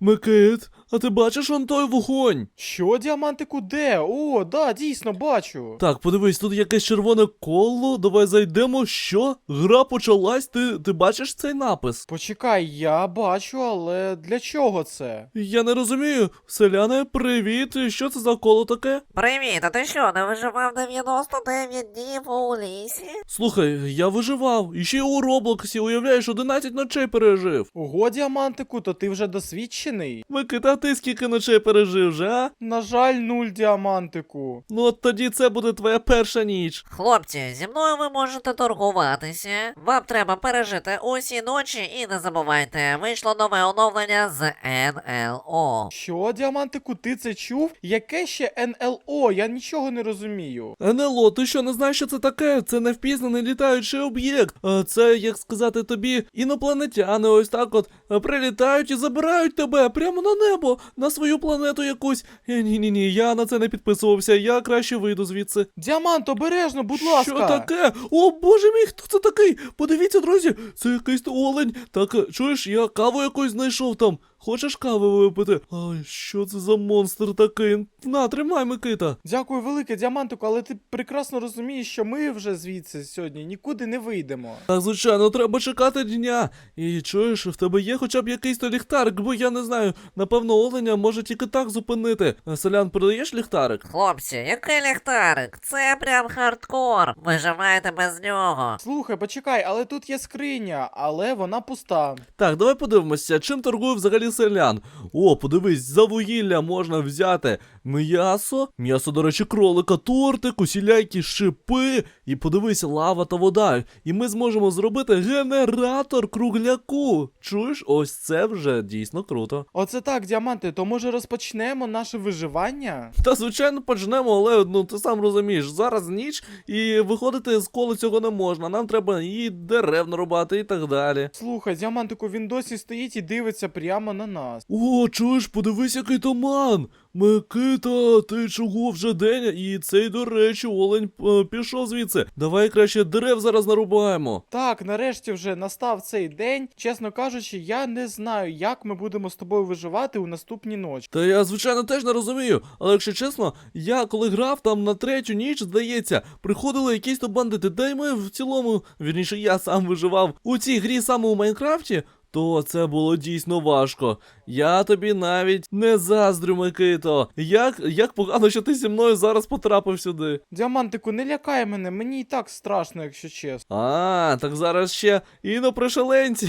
Микит, а ти бачиш он той вогонь? Що, діамантику, де? О, да, дійсно, бачу. Так, подивись, тут якесь червоне коло. Давай зайдемо. Що? Гра почалась. Ти, ти бачиш цей напис? Почекай, я бачу, але для чого це? Я не розумію. Селяне, привіт. Що це за коло таке? Привіт, а ти що, не виживав 99 днів у лісі? Слухай, я виживав. І ще й у Роблоксі, уявляєш, 11 ночей пережив. Ого, діамантику, то ти вже досвідчений? Микита, ти скільки ночей пережив вже, а? На жаль, нуль діамантику. Ну от тоді це буде твоя перша ніч. Хлопці, зі мною ви можете торгуватися. Вам треба пережити усі ночі і не забувайте, вийшло нове оновлення з НЛО. Що, діамантику, ти це чув? Яке ще НЛО? Я нічого не розумію. НЛО, ти що не знаєш, що це таке? Це невпізнаний літаючий об'єкт. А Це, як сказати тобі, інопланетяни ось так от е, прилітають і забирають тебе прямо на небо, на свою планету якусь. Ні, ні, ні, я на це не підписувався, я краще вийду звідси. Діамант, обережно, будь ласка. Що таке? О, боже мій, хто це такий? Подивіться, друзі, це якийсь олень. Так, чуєш, я каву якусь знайшов там. Хочеш кави випити? Ай, що це за монстр такий? На, тримай, Микита. Дякую велике, діамантику, але ти прекрасно розумієш, що ми вже звідси сьогодні нікуди не вийдемо. Так, звичайно, треба чекати дня. І чуєш, в тебе є хоча б якийсь то ліхтарик, бо я не знаю, напевно, оленя може тільки так зупинити. Е, Селян, продаєш ліхтарик? Хлопці, який ліхтарик? Це прям хардкор. Виживаєте без нього. Слухай, почекай, але тут є скриня, але вона пуста. Так, давай подивимося, чим торгує взагалі селян. О, подивись, за вугілля можна взяти м'ясо, м'ясо, до речі, кролика, тортик, усілякі шипи. І подивись, лава та вода. І ми зможемо зробити генератор кругляку. Чуєш, ось це вже дійсно круто. Оце так, діаманти, то може розпочнемо наше виживання? Та звичайно почнемо, але ну ти сам розумієш, зараз ніч і виходити з кола цього не можна. Нам треба і дерев нарубати, і так далі. Слухай, діамантику, він досі стоїть і дивиться прямо на нас. О, чуєш, подивись, який туман. Микита, ти чого вже день? І цей, до речі, олень е, пішов звідси. Давай краще дерев зараз нарубаємо. Так, нарешті вже настав цей день. Чесно кажучи, я не знаю, як ми будемо з тобою виживати у наступні ночі. Та я, звичайно, теж не розумію. Але якщо чесно, я коли грав там на третю ніч, здається, приходили якісь то бандити, та й ми в цілому, вірніше, я сам виживав у цій грі саме у Майнкрафті. То це було дійсно важко. Я тобі навіть не заздрю, Микито. Як, як погано, що ти зі мною зараз потрапив сюди. Діамантику, не лякай мене, мені і так страшно, якщо чесно. А, так зараз ще інопришеленці,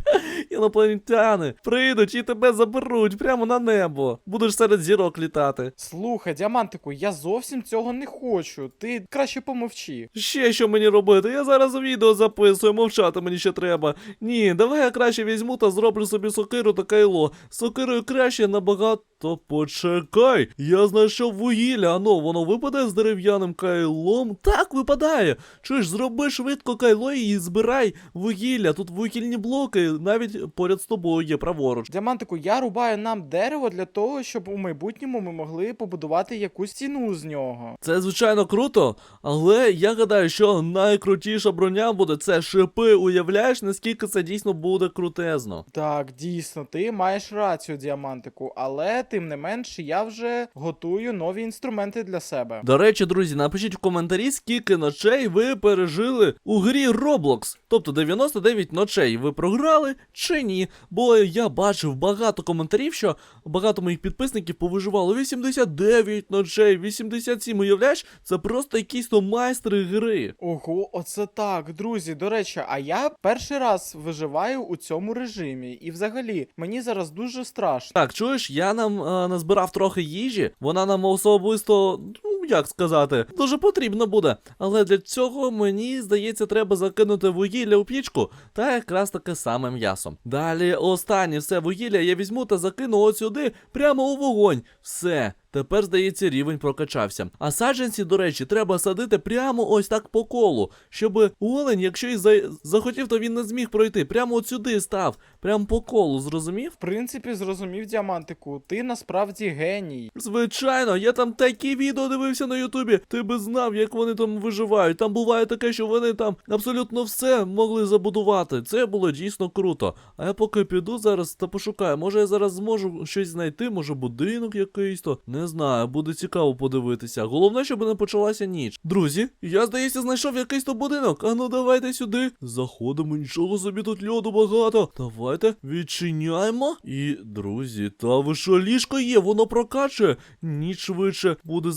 інопланетяни прийдуть і тебе заберуть прямо на небо. Будеш серед зірок літати. Слухай, діамантику, я зовсім цього не хочу. Ти краще помовчи. Ще що мені робити? Я зараз відео записую, мовчати мені ще треба. Ні, давай я краще візьму та зроблю собі сокиру та кайло. Сокирою краще набагато. Почекай, я знайшов вугілля, ано, воно випаде з дерев'яним кайлом. Так, випадає. Чуєш, зроби швидко кайло і збирай вугілля. Тут вугільні блоки, навіть поряд з тобою є праворуч. Діамантику, я рубаю нам дерево для того, щоб у майбутньому ми могли побудувати якусь стіну з нього. Це звичайно круто, але я гадаю, що найкрутіша броня буде це шипи. Уявляєш, наскільки це дійсно буде крутезно. Так, дійсно, ти маєш рацію, діамантику, але тим не менш я вже готую нові інструменти для себе. До речі, друзі, напишіть в коментарі, скільки ночей ви пережили у грі Roblox. Тобто 99 ночей ви програли чи ні? Бо я бачив багато коментарів, що багато моїх підписників повиживало 89 ночей, 87. Уявляєш, це просто якісь то майстри гри. Ого, оце так, друзі. До речі, а я перший раз виживаю у цьому режимі. І взагалі, мені зараз дуже страшно. Так, чуєш, я нам е, назбирав трохи їжі, вона нам особисто, ну як сказати, дуже потрібна буде. Але для цього мені здається, треба закинути вугілля у пічку та якраз таке саме м'ясо. Далі останнє все вугілля я візьму та закину от сюди, прямо у вогонь. Все. Тепер, здається, рівень прокачався. А саджанці, до речі, треба садити прямо ось так по колу, щоб олень, якщо і за... захотів, то він не зміг пройти. Прямо от сюди став, прямо по колу, зрозумів? В принципі, зрозумів діамантику, ти насправді геній. Звичайно, я там такі відео дивився на Ютубі. Ти би знав, як вони там виживають. Там буває таке, що вони там абсолютно все могли забудувати. Це було дійсно круто. А я поки піду зараз та пошукаю. Може я зараз зможу щось знайти, може будинок якийсь то. Не знаю, буде цікаво подивитися. Головне, щоб не почалася ніч. Друзі, я здається, знайшов якийсь то будинок. А ну давайте сюди. Заходимо, нічого собі тут льоду багато. Давайте відчиняємо. І, друзі, та ви що, ліжко є, воно прокачує. Ніч швидше буде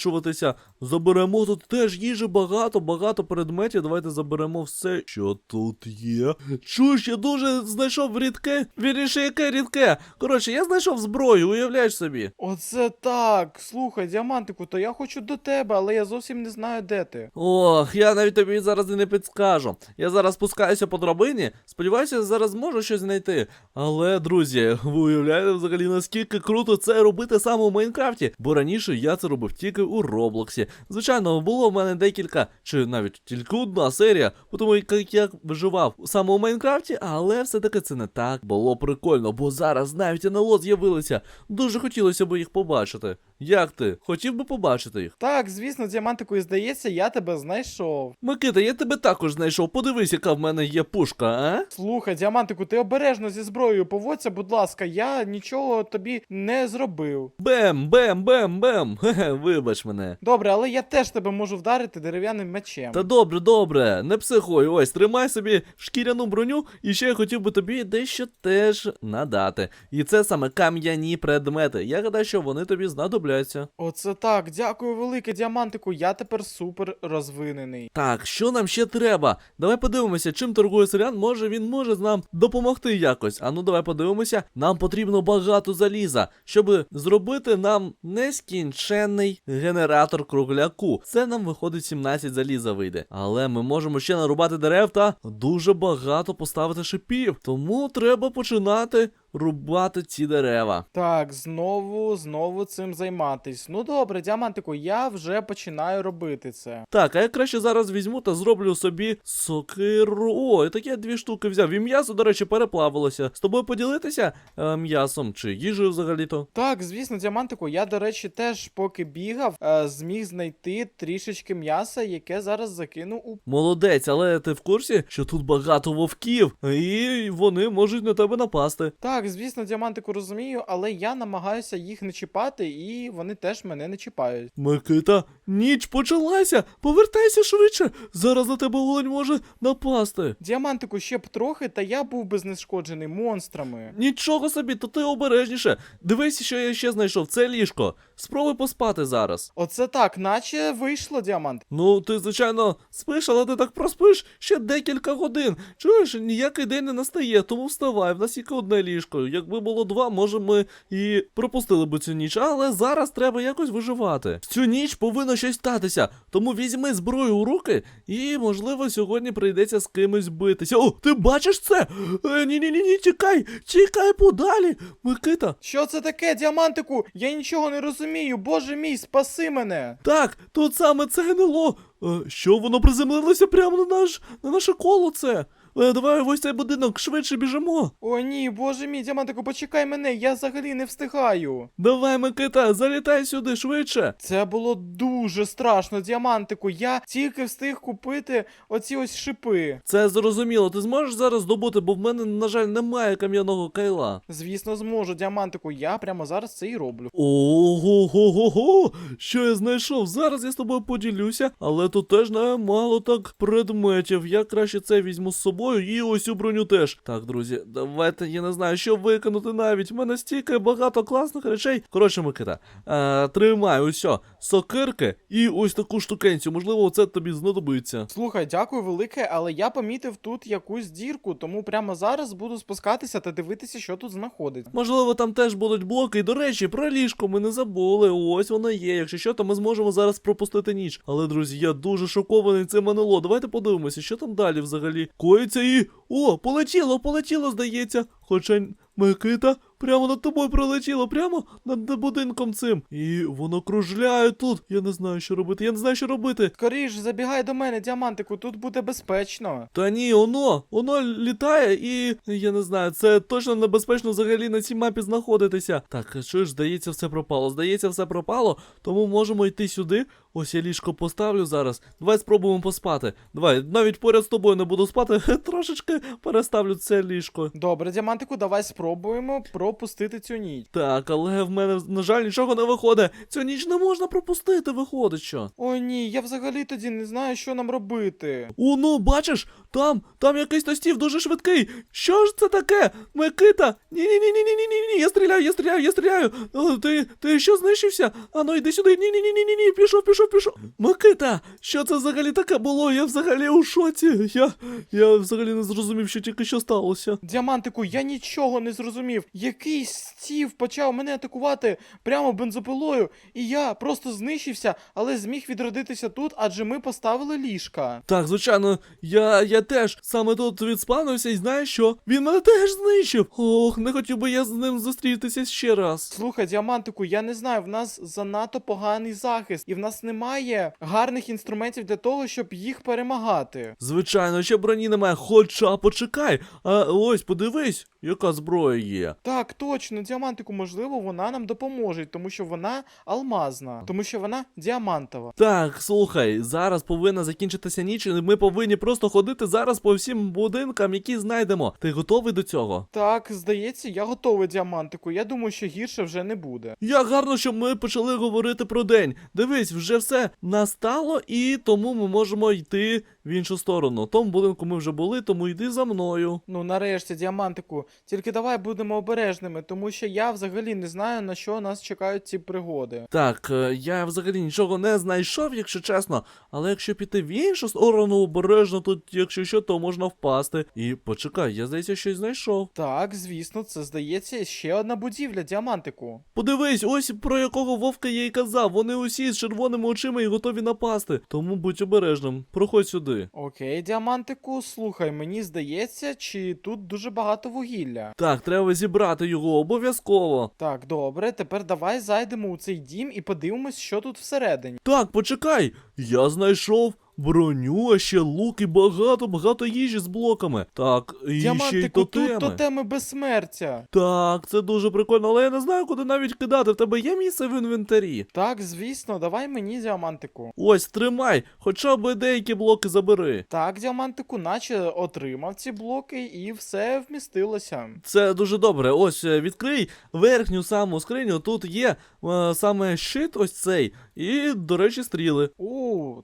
закінчуватися. Заберемо тут теж їжі багато, багато предметів. Давайте заберемо все, що тут є. Чуєш, я дуже знайшов рідке. Вірніше, яке рідке. Коротше, я знайшов зброю, уявляєш собі. Оце так. Слухай, діамантику, то я хочу до тебе, але я зовсім не знаю, де ти. Ох, я навіть тобі зараз і не підскажу. Я зараз спускаюся по драбині. Сподіваюся, я зараз зможу щось знайти. Але, друзі, ви уявляєте взагалі наскільки круто це робити саме у Майнкрафті? Бо раніше я це робив тільки у Роблоксі. Звичайно, було в мене декілька, чи навіть тільки одна серія, по тому як я виживав саме у Майнкрафті, але все-таки це не так було прикольно, бо зараз навіть НЛО з'явилися. Дуже хотілося б їх побачити. Як ти? Хотів би побачити їх? Так, звісно, діамантику, і здається, я тебе знайшов. Микита, я тебе також знайшов. Подивись, яка в мене є пушка, а? Слухай, діамантику, ти обережно зі зброєю поводься, будь ласка, я нічого тобі не зробив. Бем, бем, бем, бем. Хе-хе, вибач мене. Добре, але я теж тебе можу вдарити дерев'яним мечем. Та добре, добре, не психуй. Ось, тримай собі шкіряну броню, і ще я хотів би тобі дещо теж надати. І це саме кам'яні предмети. Я гадаю, що вони тобі знадобляться. Оце так, дякую велике, діамантику, я тепер супер розвинений. Так, що нам ще треба? Давай подивимося, чим торгує селян. Може він може нам допомогти якось. А ну давай подивимося. Нам потрібно багато заліза, щоб зробити нам нескінченний генератор кругляку. Це нам виходить 17 заліза вийде. Але ми можемо ще нарубати дерев та дуже багато поставити шипів. Тому треба починати рубати ці дерева. Так, знову, знову цим займатись. Ну добре, діамантику, я вже починаю робити це. Так, а я краще зараз візьму та зроблю собі сокиру. О, і такі я дві штуки взяв. І м'ясо, до речі, переплавилося. З тобою поділитися е, м'ясом чи їжею взагалі-то? Так, звісно, діамантику, я, до речі, теж поки бігав, е, зміг знайти трішечки м'яса, яке зараз закину у. Молодець, але ти в курсі, що тут багато вовків, і вони можуть на тебе напасти. Так, звісно, діамантику розумію, але я намагаюся їх не чіпати, і вони теж мене не чіпають. Микита, ніч почалася! Повертайся швидше! Зараз на тебе олень може напасти. Діамантику ще б трохи, та я був би знешкоджений монстрами. Нічого собі, то ти обережніше. Дивись, що я ще знайшов. Це ліжко. Спробуй поспати зараз. Оце так, наче вийшло діамант. Ну, ти, звичайно, спиш, але ти так проспиш ще декілька годин. Чуєш, ніякий день не настає, тому вставай, в нас тільки одне ліжко. Якби було два, може ми і пропустили б цю ніч, але зараз треба якось виживати. В цю ніч повинно щось статися, тому візьми зброю у руки, і, можливо, сьогодні прийдеться з кимось битися. О, ти бачиш це? Е, Ні-ні-ні, ні, тікай, тікай подалі. Микита, Що це таке, діамантику? Я нічого не розумію. Боже мій, спаси мене. Так, тут саме це НЛО. Е, Що воно приземлилося прямо на наш на наше коло це. Е, Давай ось цей будинок швидше біжимо. О ні, боже мій, діамантику, почекай мене, я взагалі не встигаю. Давай, Микита, залітай сюди швидше. Це було дуже страшно, діамантику. Я тільки встиг купити оці ось шипи. Це зрозуміло. Ти зможеш зараз добути, бо в мене, на жаль, немає кам'яного кайла. Звісно, зможу, діамантику. Я прямо зараз це і роблю. Ого го го го Що я знайшов? Зараз я з тобою поділюся, але тут теж немало так предметів. Я краще це візьму з собою і ось цю броню теж. Так, друзі, давайте я не знаю, що виконати навіть. У мене стільки багато класних речей. Коротше, Микита, е, тримай ось сокирки і ось таку штукенцю. Можливо, це тобі знадобиться. Слухай, дякую велике, але я помітив тут якусь дірку, тому прямо зараз буду спускатися та дивитися, що тут знаходиться. Можливо, там теж будуть блоки. І, до речі, про ліжко ми не забули. Ось воно є. Якщо що, то ми зможемо зараз пропустити ніч. Але, друзі, я дуже шокований цим НЛО. Давайте подивимося, що там далі взагалі. Коїться і. О, полетіло, полетіло, здається. Хоча. Микита, прямо над тобою прилетіло, прямо над над будинком цим. І воно кружляє тут. Я не знаю, що робити. Я не знаю, що робити. Скоріш, забігай до мене, діамантику, тут буде безпечно. Та ні, воно, воно літає і я не знаю, це точно небезпечно взагалі на цій мапі знаходитися. Так, що ж, здається, все пропало. Здається, все пропало, тому можемо йти сюди. Ось я ліжко поставлю зараз. Давай спробуємо поспати. Давай, навіть поряд з тобою не буду спати, трошечки переставлю це ліжко. Добре, діамантику, давай спробуємо пропустити цю ніч. Так, але в мене, на жаль, нічого не виходить. Цю ніч не можна пропустити, виходить що. О, ні, я взагалі тоді не знаю, що нам робити. О, ну, бачиш, там, там якийсь тостів дуже швидкий. Що ж це таке? Микита! Ні, ні, ні, ні, ні, ні, ні, ні, я стріляю, я стріляю, я стріляю. О, ти, ти що знищився? А ну йди сюди. Ні, ні, ні, ні, ні, ні, пішов, пішов, пішов. Микита, що це взагалі таке було? Я взагалі у шоці. Я, я взагалі не зрозумів, що тільки що сталося. Діамантику, я нічого не зрозумів. Якийсь стів почав мене атакувати прямо бензопилою, і я просто знищився, але зміг відродитися тут, адже ми поставили ліжка. Так, звичайно, я, я теж саме тут відспавнився, і знаєш що? Він мене теж знищив. Ох, не хотів би я з ним зустрітися ще раз. Слухай, діамантику, я не знаю, в нас занадто поганий захист, і в нас немає гарних інструментів для того, щоб їх перемагати. Звичайно, ще броні немає, хоча почекай. А ось подивись, яка зброя є. Так, точно, діамантику, можливо, вона нам допоможе, тому що вона алмазна, тому що вона діамантова. Так, слухай, зараз повинна закінчитися ніч, і ми повинні просто ходити зараз по всім будинкам, які знайдемо. Ти готовий до цього? Так, здається, я готовий діамантику. Я думаю, що гірше вже не буде. Як гарно, що ми почали говорити про день. Дивись, вже все настало, і тому ми можемо йти в іншу сторону. Тому будинку ми вже були, тому йди за мною. Ну, нарешті, діамантику. Тільки давай будемо обережними, тому що я взагалі не знаю, на що нас чекають ці пригоди. Так, е, я взагалі нічого не знайшов, якщо чесно. Але якщо піти в іншу сторону обережно, тут, якщо що, то можна впасти. І почекай, я здається, щось знайшов. Так, звісно, це здається ще одна будівля діамантику. Подивись, ось про якого вовка я й казав. Вони усі з червоними очима і готові напасти. Тому будь обережним, проходь сюди. Окей, діамантику, слухай, мені здається, чи тут дуже багато вугілля. Так, треба зібрати його обов'язково. Так, добре, тепер давай зайдемо у цей дім і подивимось, що тут всередині. Так, почекай, я знайшов броню, а ще лук і багато, багато їжі з блоками. Так, і ще й Діамантику, тотеми. тут тотеми безсмертя. Так, це дуже прикольно, але я не знаю, куди навіть кидати. В тебе є місце в інвентарі. Так, звісно, давай мені діамантику. Ось, тримай, хоча б деякі блоки забери. Так, діамантику, наче отримав ці блоки і все вмістилося. Це дуже добре. Ось е, відкрий верхню саму скриню. Тут є е, саме щит, ось цей, і, до речі, стріли.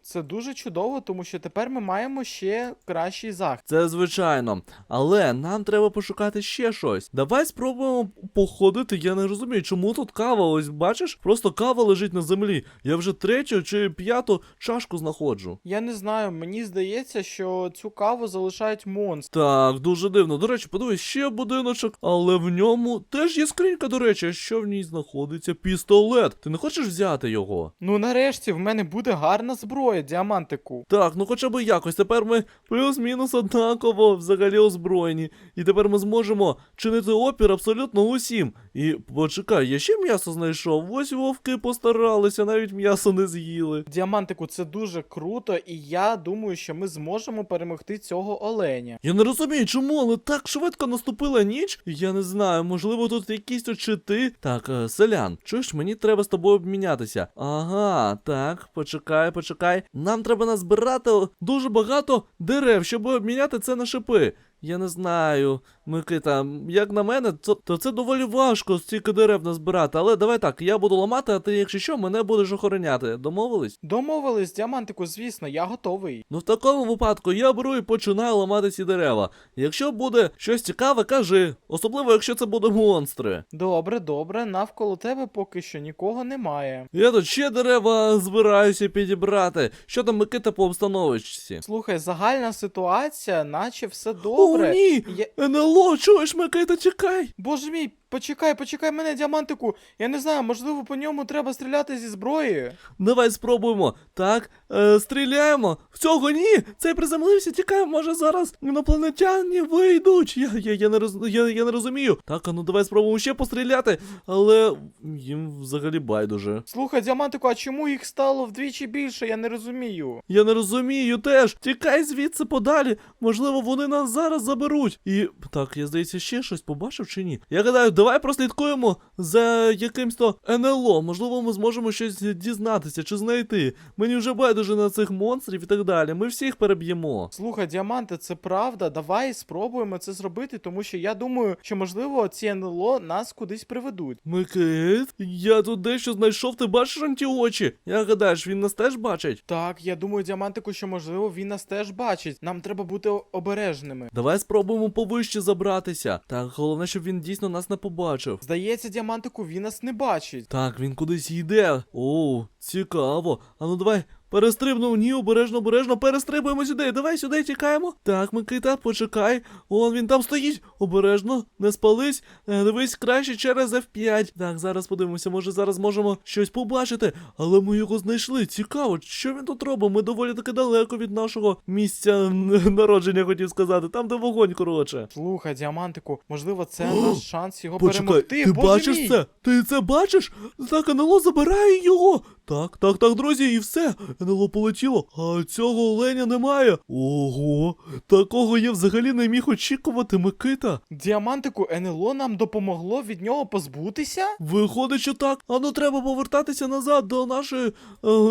Це дуже чудово, тому що тепер ми маємо ще кращий захист. Це звичайно. Але нам треба пошукати ще щось. Давай спробуємо походити. Я не розумію, чому тут кава. Ось бачиш, просто кава лежить на землі. Я вже третю чи п'яту чашку знаходжу. Я не знаю, мені здається, що цю каву залишають монстри. Так, дуже дивно. До речі, подивись, ще будиночок, але в ньому теж є скринька, до речі, а що в ній знаходиться? Пістолет. Ти не хочеш взяти його? Ну нарешті в мене буде гарна зброя, діамантику. Так, ну хоча б якось. Тепер ми плюс-мінус однаково взагалі озброєні. І тепер ми зможемо чинити опір абсолютно усім. І почекай, я ще м'ясо знайшов. Ось вовки постаралися, навіть м'ясо не з'їли. Діамантику, це дуже круто, і я думаю, що ми зможемо перемогти цього оленя. Я не розумію, чому, але так швидко наступила ніч. Я не знаю, можливо, тут якісь чити. Так, е, селян, чуєш, мені треба з тобою обмінятися. Ага, так, почекай, почекай. Нам треба назбирати дуже багато дерев, щоб обміняти це на шипи. Я не знаю, Микита, як на мене, то, то це доволі важко стільки дерев назбирати. Але давай так, я буду ламати, а ти, якщо що, мене будеш охороняти. Домовились? Домовились, діамантику, звісно, я готовий. Ну в такому випадку я беру і починаю ламати ці дерева. Якщо буде щось цікаве, кажи. Особливо, якщо це будуть монстри. Добре, добре, навколо тебе поки що нікого немає. Я тут ще дерева збираюся підібрати. Що там Микита по обстановочці? Слухай, загальна ситуація, наче все О, добре. ні! Я... НЛО, чуєш, Микита, чекай! Боже мій, почекай, почекай мене, діамантику. Я не знаю, можливо, по ньому треба стріляти зі зброї. Давай спробуємо. Так, е, стріляємо. В цього ні. Цей приземлився, тікаємо, може зараз інопланетяни вийдуть. Я, я, я, не роз, я, я не розумію. Так, а ну давай спробуємо ще постріляти. Але їм взагалі байдуже. Слухай, діамантику, а чому їх стало вдвічі більше? Я не розумію. Я не розумію теж. Тікай звідси подалі. Можливо, вони нас зараз заберуть. І так, я здається, ще щось побачив чи ні? Я гадаю, давай прослідкуємо за якимсь то НЛО. Можливо, ми зможемо щось дізнатися чи знайти. Мені вже байдуже на цих монстрів і так далі. Ми всіх переб'ємо. Слухай, діаманти, це правда. Давай спробуємо це зробити, тому що я думаю, що можливо ці НЛО нас кудись приведуть. Микит, я тут дещо знайшов, ти бачиш ті очі? Як гадаєш, він нас теж бачить? Так, я думаю, діамантику, що можливо він нас теж бачить. Нам треба бути обережними. Давай спробуємо повище забратися. Так, головне, щоб він дійсно нас не побачив. Здається, діамантику він нас не бачить. Так, він кудись йде. О, цікаво. А ну давай. Перестрибнув, ні, обережно, обережно, перестрибуємо сюди. Давай сюди тікаємо. Так, Микита, почекай. Он він там стоїть. Обережно, не спались. Е, Дивись краще через F5. Так, зараз подивимося, може зараз можемо щось побачити. Але ми його знайшли. Цікаво, що він тут робить? Ми доволі таки далеко від нашого місця народження, хотів сказати. Там, де вогонь, коротше. Слухай, діамантику, можливо, це О, наш шанс його Почекай, перемогти. ти Боже бачиш мій! це? Ти це бачиш? Так, НЛО забирає його. Так, так, так, друзі, і все. НЛО полетіло, а цього оленя немає. Ого, такого я взагалі не міг очікувати, Микита. Діамантику НЛО нам допомогло від нього позбутися? Виходить, що так. А ну треба повертатися назад до нашої, е,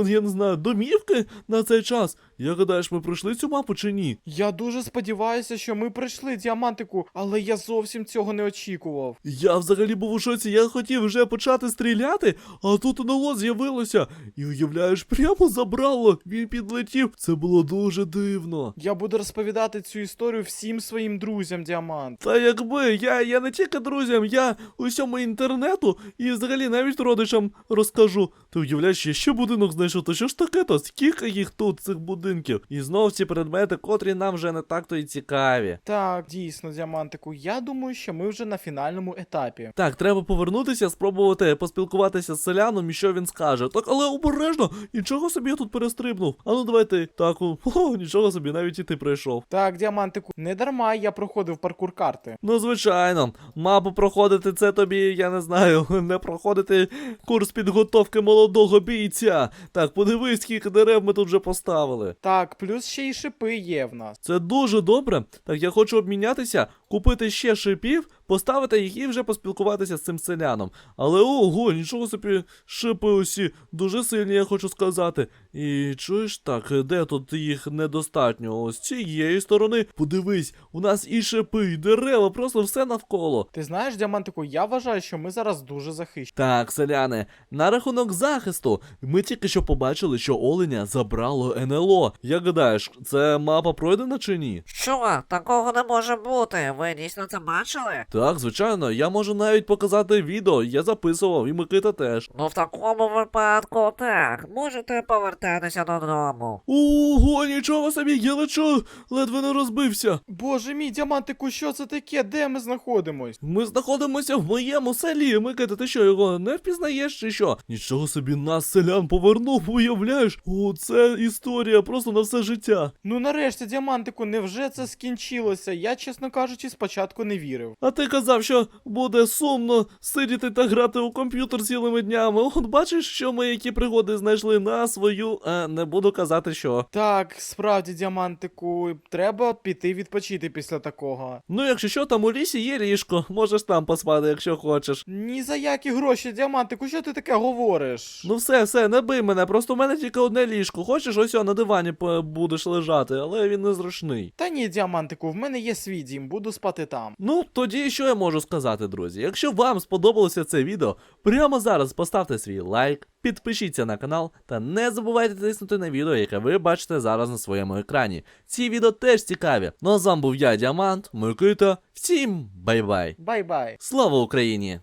я не знаю, домівки на цей час. Як гадаєш, ми пройшли цю мапу чи ні? Я дуже сподіваюся, що ми пройшли діамантику, але я зовсім цього не очікував. Я взагалі був у шоці, я хотів вже почати стріляти, а тут НЛО з'явилося. І уявляєш, прямо забрало. Він підлетів. Це було дуже дивно. Я буду розповідати цю історію всім своїм друзям, діамант. Та якби я, я не тільки друзям, я усьому інтернету і взагалі навіть родичам розкажу. Ти уявляєш, я ще будинок знайшов, то що ж таке то? Скільки їх тут, цих будинків? І знов ці предмети, котрі нам вже не так то й цікаві. Так, дійсно, діамантику. Я думаю, що ми вже на фінальному етапі. Так, треба повернутися, спробувати поспілкуватися з селяном і що він скаже. Так, але обережно, нічого собі я тут перестрибнув. А ну давай. Так, о, нічого собі, навіть і ти прийшов. Так, діамантику, не дарма я проходив паркур карти. Ну, звичайно, мабу проходити це тобі, я не знаю, не проходити курс підготовки молодого бійця. Так, подивись, скільки дерев ми тут вже поставили. Так, плюс ще й шипи є в нас. Це дуже добре. Так, я хочу обмінятися, купити ще шипів, поставити їх і вже поспілкуватися з цим селяном. Але ого, нічого собі шипи усі дуже сильні, я хочу сказати. І чуєш так, де тут їх недостатньо? Ось з цієї сторони. Подивись, у нас і шипи, і дерева, просто все навколо. Ти знаєш, діамантику, я вважаю, що ми зараз дуже захищені. Так, селяни, на рахунок захисту. Ми тільки що побачили, що оленя забрало НЛО. Як гадаєш, це мапа пройдена чи ні? Що? Такого не може бути. Ви дійсно це бачили? Так, звичайно, я можу навіть показати відео, я записував, і Микита теж. Ну в такому випадку так. Можете повертатися додому. Ого, нічого собі, я лечу, ледве не розбився. Боже мій, діамантику, що це таке? Де ми знаходимось? Ми знаходимося в моєму селі. Микита, ти що, його не впізнаєш чи що? Нічого собі нас селян повернув, уявляєш? О, це історія просто на все життя. Ну нарешті, діамантику, невже це скінчилося? Я, чесно кажучи, спочатку не вірив. А ти казав, що буде сумно сидіти та грати у комп'ютер цілими днями. От бачиш, що ми які пригоди знайшли на свою. Е, не буду казати що. Так, справді, діамантику, треба піти відпочити після такого. Ну, якщо що, там у лісі є ліжко, можеш там поспати, якщо хочеш. Ні за які гроші, діамантику, що ти таке говориш? Ну все, все, не бий мене, просто у мене тільки одне ліжко. Хочеш, ось о, на дивані будеш лежати, але він незручний. Та ні, діамантику, в мене є свій дім, буду спати там. Ну, тоді що я можу сказати, друзі? Якщо вам сподобалося це відео, прямо зараз поставте свій лайк, підпишіться на канал та не забувайте тиснути на відео, яке ви бачите зараз на своєму екрані. Ці відео теж цікаві. Ну а з вами був я, Діамант, Микита. Всім бай-бай! Бай-бай. Слава Україні!